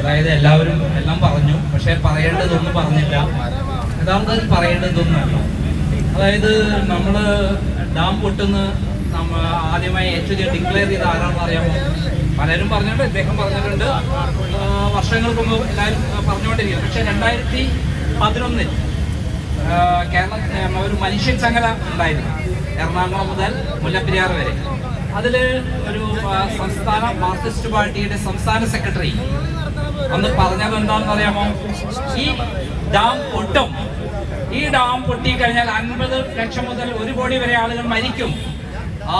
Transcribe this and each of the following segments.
അതായത് എല്ലാവരും എല്ലാം പറഞ്ഞു പക്ഷെ പറയേണ്ടതൊന്നും പറഞ്ഞില്ല. യഥാർത്ഥത്തിൽ പറയേണ്ടതൊന്നുമല്ല. അതായത് നമ്മൾ ഡാം പൊട്ടുന്ന നമ്മൾ ആദ്യമായി എച്ച് ഡി ഡിക്ലെയർ ചെയ്ത ആരാണെന്ന് അറിയാമോ? പലരും പറഞ്ഞിട്ടുണ്ട് ഇദ്ദേഹം പറഞ്ഞിട്ടുണ്ട്. വർഷങ്ങൾക്ക് മുമ്പ് എല്ലാവരും പറഞ്ഞുകൊണ്ടിരിക്കുന്നത് പക്ഷെ രണ്ടായിരത്തി പതിനൊന്നിൽ കേരള ഒരു മനുഷ്യൻ ചങ്ങല ഉണ്ടായിരുന്നു എറണാകുളം മുതൽ മുല്ലപ്പെരിയാർ വരെ. അതിൽ ഒരു സംസ്ഥാന മാർക്സിസ്റ്റ് പാർട്ടിയുടെ സംസ്ഥാന സെക്രട്ടറി അന്ന് പറഞ്ഞത് എന്താണെന്ന് അറിയാമോ ഈ ഡാം പൊട്ടും. ഈ ഡാം പൊട്ടിക്കഴിഞ്ഞാൽ അൻപത് ലക്ഷം മുതൽ ഒരു കോടി വരെ ആളുകൾ മരിക്കും.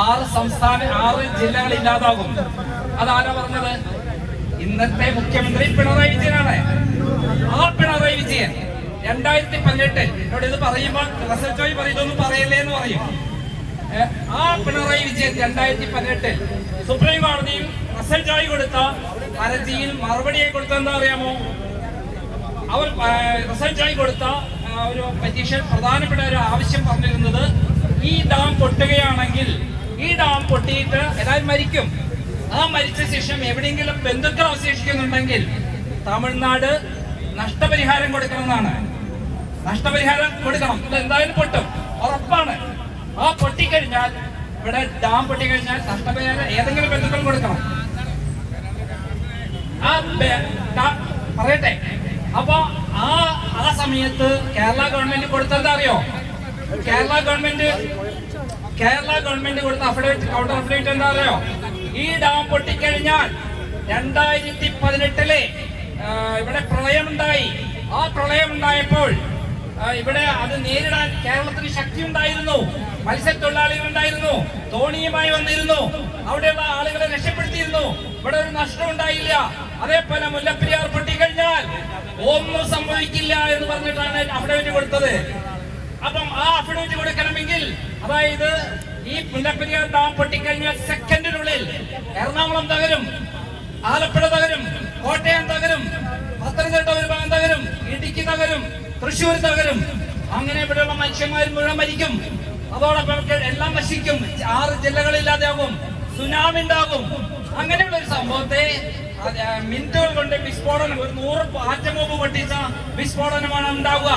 ആറ് സംസ്ഥാന ആറ് ജില്ലകൾ ഇല്ലാതാകും. അതാരാ പറഞ്ഞത്? ഇന്നത്തെ മുഖ്യമന്ത്രി പിണറായി വിജയനാണ്. ആ പിണറായി വിജയൻ രണ്ടായിരത്തി പതിനെട്ട് എന്നോട് ഇത് പറയുമ്പോൾ റസൽ ജോയ് പറയും ഇതൊന്നും പറയല്ലേ എന്ന് പറയും. ആ പിണറായി വിജയൻ രണ്ടായിരത്തി പതിനെട്ടിൽ സുപ്രീം കോടതിയിൽ റസൽ കൊടുത്ത ഹർജിയിൽ മറുപടിയായി കൊടുത്ത എന്താ അറിയാമോ അവർ റിസൾട്ടായി കൊടുത്ത ഒരു പെറ്റീഷൻ പ്രധാനപ്പെട്ട ഒരു ആവശ്യം പറഞ്ഞിരുന്നത് ഈ ഡാം പൊട്ടുകയാണെങ്കിൽ ഈ ഡാം പൊട്ടിയിട്ട് എല്ലാവരും മരിക്കും. ആ മരിച്ച ശേഷം എവിടെയെങ്കിലും ബന്ധുക്കൾ അവശേഷിക്കുന്നുണ്ടെങ്കിൽ തമിഴ്നാട് നഷ്ടപരിഹാരം കൊടുക്കണമെന്നാണ്. നഷ്ടപരിഹാരം കൊടുക്കണം. ഇത് എന്തായാലും പൊട്ടും. ഉറപ്പാണ്. ആ പൊട്ടിക്കഴിഞ്ഞാൽ ഇവിടെ ഡാം പൊട്ടിക്കഴിഞ്ഞാൽ നഷ്ടപരിഹാരം ഏതെങ്കിലും ബന്ധുക്കൾ കൊടുക്കണം. പറയട്ടെ. അപ്പൊ ആ ആ സമയത്ത് കേരള ഗവൺമെന്റ് കൊടുത്തെന്താ അറിയോ? കേരള ഗവൺമെന്റ് കേരള ഗവൺമെന്റ് കൊടുത്ത അഫിഡവിറ്റ് കൗണ്ടർ അഫിഡവിറ്റ് എന്താ അറിയോ? ഈ ഡാം പൊട്ടിക്കഴിഞ്ഞാൽ രണ്ടായിരത്തി പതിനെട്ടിലെ ഇവിടെ പ്രളയമുണ്ടായി. ആ പ്രളയം ഉണ്ടായപ്പോൾ ഇവിടെ അത് നേരിടാൻ കേരളത്തിന് ശക്തി ഉണ്ടായിരുന്നു മത്സ്യത്തൊഴിലാളികൾ ഉണ്ടായിരുന്നു. തോണിയുമായി വന്നിരുന്നു. അവിടെയുള്ള ആളുകളെ രക്ഷപ്പെടുത്തിയിരുന്നു. ഇവിടെ ഒരു നഷ്ടം ഉണ്ടായില്ല അതേപോലെ മുല്ലപ്പെരിയാർ പൊട്ടിക്കഴിഞ്ഞാൽ ഒന്നും സംഭവിക്കില്ല എന്ന് പറഞ്ഞിട്ടാണ് അഫിഡവിറ്റ് കൊടുത്തത്. അപ്പം ആ അഫിഡവിറ്റ് കൊടുക്കണമെങ്കിൽ അതായത് ഈ മുല്ലപ്പെരിയാർ ഡാം പൊട്ടിക്കഴിഞ്ഞാൽ സെക്കൻഡിനുള്ളിൽ എറണാകുളം തകരും ആലപ്പുഴ തകരും കോട്ടയം തകരും പത്തനംതിട്ട ഒരു ഭാഗം തകരും ഇടുക്കി തകരും തൃശ്ശൂർ തകരും. അങ്ങനെ ഇവിടെയുള്ള മനുഷ്യന്മാർ മുഴുവൻ മരിക്കും. അതോടൊപ്പം എല്ലാം നശിക്കും. ആറ് ജില്ലകളില്ലാതെയാകും. സുനാമി ഉണ്ടാകും അങ്ങനെയുള്ള ഒരു സംഭവത്തെ മിനിറ്റുകൾ കൊണ്ട് വിസ്ഫോടനം ഒരു നൂറ് ആറ്റമോബ് പൊട്ടിച്ച വിസ്ഫോടനമാണ് ഉണ്ടാവുക.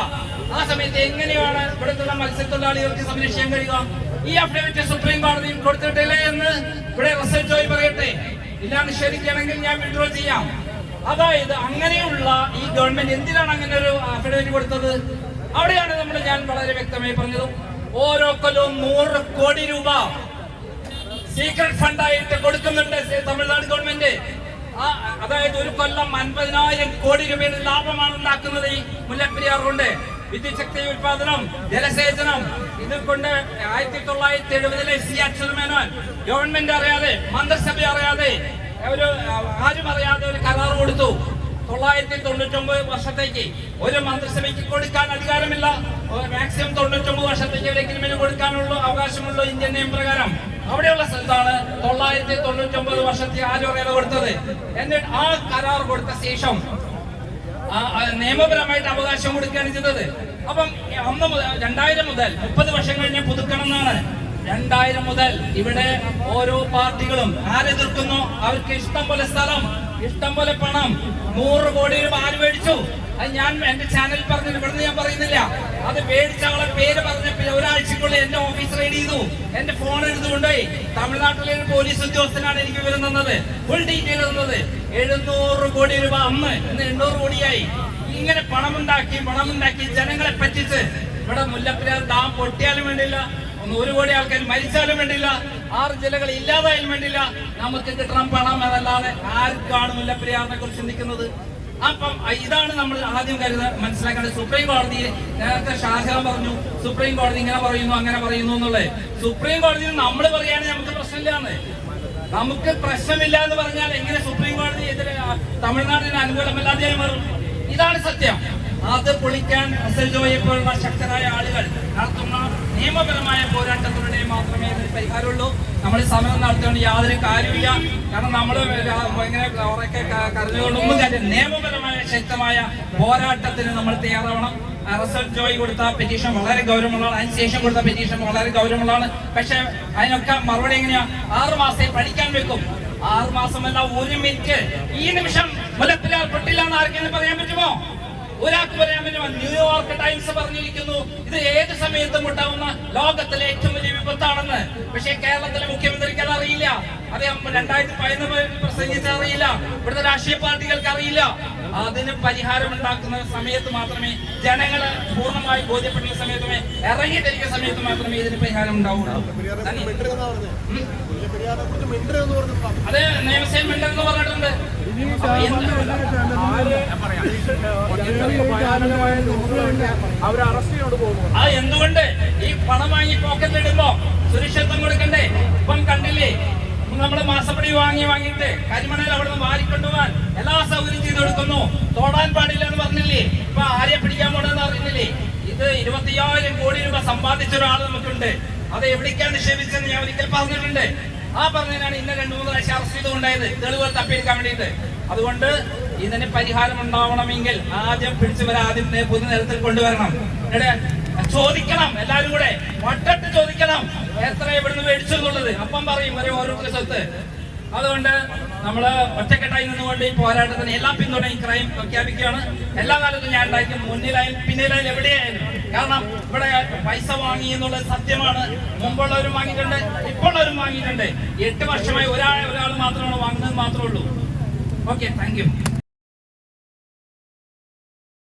ആ സമയത്ത് എങ്ങനെയാണ് ഇവിടുത്തെ മത്സ്യത്തൊഴിലാളികൾക്ക് സംരക്ഷിക്കാൻ കഴിയുക? ഈ അഫിഡവിറ്റ് സുപ്രീം കോടതിയിൽ കൊടുത്തിട്ടില്ലേ എന്ന് ഇവിടെ റസൽ ജോയ് പറയട്ടെ. ഇല്ല നിഷേധിക്കുകയാണെങ്കിൽ ഞാൻ വിഡ്രോ ചെയ്യാം. അതായത് അങ്ങനെയുള്ള ഈ ഗവൺമെന്റ് എന്തിനാണ് അങ്ങനെ ഒരു അഫിഡവിറ്റ് കൊടുത്തത്? അവിടെയാണ് നമ്മൾ ഞാൻ വളരെ വ്യക്തമായി പറഞ്ഞത്. ഓരോ കൊല്ലവും നൂറ് കോടി രൂപ സീക്രട്ട് ഫണ്ടായിട്ട് കൊടുക്കുന്നുണ്ട് തമിഴ്നാട് ഗവൺമെന്റ് അതായത് ഒരു കൊല്ലം അൻപതിനായിരം കോടി രൂപയുടെ ലാഭമാണ് ഉണ്ടാക്കുന്നത് ഈ മുല്ലപ്പെരിയാർ കൊണ്ട്. വിദ്യുശക്തി ഉൽപാദനം ജലസേചനം ഇത് കൊണ്ട് ആയിരത്തി തൊള്ളായിരത്തി എഴുപതിലെ സി അച്യുതമേനോൻ ഗവൺമെന്റ് അറിയാതെ മന്ത്രിസഭ അറിയാതെ ഒരു ആരും അറിയാതെ ഒരു കരാർ കൊടുത്തു. തൊള്ളായിരത്തി തൊണ്ണൂറ്റൊമ്പത് വർഷത്തേക്ക് ഒരു മന്ത്രിസഭയ്ക്ക് കൊടുക്കാൻ അധികാരമില്ല. മാക്സിമം തൊണ്ണൂറ്റൊമ്പത് വർഷത്തേക്ക് ഒരു എഗ്രിമെന്റ് കൊടുക്കാനുള്ള അവകാശമുള്ള ഇന്ത്യൻ നിയമം പ്രകാരം അവിടെയുള്ള സ്ഥലത്താണ് തൊള്ളായിരത്തി തൊണ്ണൂറ്റി ഒമ്പത് വർഷത്തെ ആരോഗ്യ കൊടുത്തത്. എന്നിട്ട് ആ കരാർ കൊടുത്ത ശേഷം നിയമപരമായിട്ട് അവകാശം കൊടുക്കുകയാണ് ചെയ്തത്. അപ്പം അന്ന് രണ്ടായിരം മുതൽ മുപ്പത് വർഷം കഴിഞ്ഞ് പുതുക്കണം എന്നാണ് രണ്ടായിരം മുതൽ ഇവിടെ ഓരോ പാർട്ടികളും ആരെതിർക്കുന്നു അവർക്ക് ഇഷ്ടം പോലെ സ്ഥലം ഇഷ്ടം പോലെ പണം. നൂറ് കോടി രൂപ ആര് മേടിച്ചു? അത് ഞാൻ എന്റെ ചാനൽ പറഞ്ഞു ഇവിടുന്ന് ഞാൻ പറയുന്നില്ല. അത് മേടിച്ച ആളെ പേര് പറഞ്ഞ ഒരാഴ്ചക്കുള്ളിൽ എന്റെ ഓഫീസ് റെയ്ഡ് ചെയ്തു. എന്റെ ഫോൺ എടുത്തുകൊണ്ടുപോയി തമിഴ്നാട്ടിലെ പോലീസ് ഉദ്യോഗസ്ഥനാണ് എനിക്ക് വിവരം തന്നത്. ഫുൾ ഡീറ്റെയിൽ തന്നത്. എഴുന്നൂറ് കോടി രൂപ അന്ന് ഇന്ന് എണ്ണൂറ് കോടിയായി. ഇങ്ങനെ പണമുണ്ടാക്കി പണമുണ്ടാക്കി ജനങ്ങളെ പറ്റിച്ച് ഇവിടെ മുല്ലപ്പെരിയാർ ഡാം പൊട്ടിയാലും വേണ്ടില്ല ഒരു കോടി ആൾക്കാർ മരിച്ചാലും വേണ്ടില്ല ആറ് ജില്ലകൾ ഇല്ലാതായാലും വേണ്ടില്ല നമുക്ക് കിട്ടണം പണം എന്നല്ലാതെ ആർക്കാണ് മുല്ലപ്പെരിയാറിനെ കുറിച്ച് ചിന്തിക്കുന്നത്? അപ്പം ഇതാണ് നമ്മൾ ആദ്യം കരുത മനസ്സിലാക്കേണ്ടത് സുപ്രീം കോടതിയെ നേരത്തെ ഷാജഹാൻ പറഞ്ഞു സുപ്രീം കോടതി ഇങ്ങനെ പറയുന്നു അങ്ങനെ പറയുന്നു എന്നുള്ളത്. സുപ്രീം കോടതിയിൽ നമ്മൾ പറയുകയാണെങ്കിൽ നമുക്ക് പ്രശ്നമില്ലാന്ന്. നമുക്ക് പ്രശ്നമില്ല എന്ന് പറഞ്ഞാൽ എങ്ങനെ സുപ്രീം കോടതി എതിരെ തമിഴ്നാടിന് അനുകൂലമല്ലാതെ മാറും? ഇതാണ് സത്യം. അത് പൊളിക്കാൻ അസൽ ജോയെ പോലുള്ള ശക്തരായ ആളുകൾ നടത്തുന്ന നിയമപരമായ പോരാട്ടത്തിലൂടെ മാത്രമേ ഇതിന് പരിഹാരമുള്ളൂ. നമ്മൾ സമരം നടത്തുകൊണ്ട് യാതൊരു കാര്യമില്ല കാരണം നമ്മൾ ഇങ്ങനെ ഉറക്കെ കരുതുകൊണ്ടൊന്നും കാര്യം നിയമപരമായ ശക്തമായ പോരാട്ടത്തിന് നമ്മൾ തയ്യാറാവണം. റിസൾട്ട് ജോയ് കൊടുത്ത പെറ്റീഷൻ വളരെ ഗൗരവമുള്ളതാണ്. അതിനുശേഷം കൊടുത്ത പെറ്റീഷൻ വളരെ ഗൗരവമുള്ളതാണ്. പക്ഷെ അതിനൊക്കെ മറുപടി എങ്ങനെയാ? ആറു മാസത്തെ പഠിക്കാൻ വെക്കും. ആറു മാസമല്ല ഒരു മിനിറ്റ്. ഈ നിമിഷം മുലപ്പിലാൽ പൊട്ടില്ല ആർക്കെങ്കിലും പറയാൻ പറ്റുമോ? ഒരാൾക്ക് പറയാൻ പറ്റുമോ ന്യൂയോർക്ക് ടൈംസ് പറഞ്ഞിരിക്കുന്നു ഇത് ഏത് സമയത്തും ഉണ്ടാവുന്ന ലോകത്തിലെ ഏറ്റവും വലിയ വിപത്താണെന്ന്. പക്ഷേ കേരളത്തിലെ മുഖ്യമന്ത്രിക്ക് അത് അറിയില്ല അദ്ദേഹം രണ്ടായിരത്തി പതിനൊന്ന് പ്രസംഗിച്ച അറിയില്ല ഇവിടുത്തെ രാഷ്ട്രീയ പാർട്ടികൾക്ക് അറിയില്ല. അതിന് പരിഹാരം ഉണ്ടാക്കുന്ന സമയത്ത് മാത്രമേ ജനങ്ങൾ പൂർണമായി ബോധ്യപ്പെടുന്ന സമയത്തുമേ ഇറങ്ങി തരിക സമയത്ത് മാത്രമേ ഇതിന് പരിഹാരം ഉണ്ടാവുള്ളൂ. അതെ നിയമസേന മെന്റർ എന്ന് പറഞ്ഞിട്ടുണ്ട് ആ എന്തുകൊണ്ട് ഈ പണം വാങ്ങി പോക്കറ്റ് ഇടുമ്പോ സുരക്ഷിതം കൊടുക്കണ്ടേ? ഇപ്പം കണ്ടില്ലേ? നമ്മൾ മാസപ്പടി വാങ്ങി വാങ്ങിയിട്ട് കരിമണയിൽ അവിടെ നിന്ന് വാരിക്കൊണ്ടുപോകാൻ എല്ലാ സൗകര്യം ചെയ്ത് കൊടുക്കുന്നു. തോടാൻ പാടില്ല എന്ന് പറഞ്ഞില്ലേ? ഇപ്പൊ ആരെ പിടിക്കാൻ പോണെന്ന് അറിയുന്നില്ലേ ഇത് ഇരുപത്തിയായിരം കോടി രൂപ സമ്പാദിച്ച ഒരാൾ നമുക്കുണ്ട്. അത് എവിടേക്കാണ് നിക്ഷേപിച്ചെന്ന് ഞാൻ ഒരിക്കൽ പറഞ്ഞിട്ടുണ്ട്. ആ പറഞ്ഞതിനാണ് ഇന്ന രണ്ടു മൂന്ന് പ്രാവശ്യം അറസ്റ്റ് ചെയ്തുകൊണ്ടായത്. തെളിവുകൾ തപ്പിയെടുക്കാൻ വേണ്ടിയിട്ട്. അതുകൊണ്ട് ഇതിന് പരിഹാരം ഉണ്ടാവണമെങ്കിൽ ആദ്യം പിടിച്ചവരെ ആദ്യം നേ- പൊതു നിരത്തിൽ കൊണ്ടുവരണം ചോദിക്കണം എല്ലാരും കൂടെ. വട്ടട്ട് ചോദിക്കണം. എത്ര ഇവിടുന്ന് മേടിച്ചു എന്നുള്ളത്. അപ്പം പറയും വരെ ഓരോരുത്തരുടെ സ്വത്ത് അതുകൊണ്ട് നമ്മൾ ഒറ്റക്കെട്ടായി നിന്നുകൊണ്ട് ഈ പോരാട്ടത്തിന് എല്ലാം പിന്തുണയും ക്രൈം പ്രഖ്യാപിക്കുകയാണ്. എല്ലാ കാലത്തും ഞാൻ ഉണ്ടാക്കി മുന്നിലായാലും പിന്നിലായാലും എവിടെയായാലും. കാരണം ഇവിടെ പൈസ വാങ്ങി എന്നുള്ളത് സത്യമാണ്. മുമ്പുള്ളവരും വാങ്ങിയിട്ടുണ്ട് ഇപ്പോഴുള്ളവരും വാങ്ങിയിട്ടുണ്ട്. എട്ട് വർഷമായി ഒരാളെ ഒരാൾ മാത്രമാണ് വാങ്ങുന്നത് മാത്രമേ ഉള്ളൂ. Okay, thank you.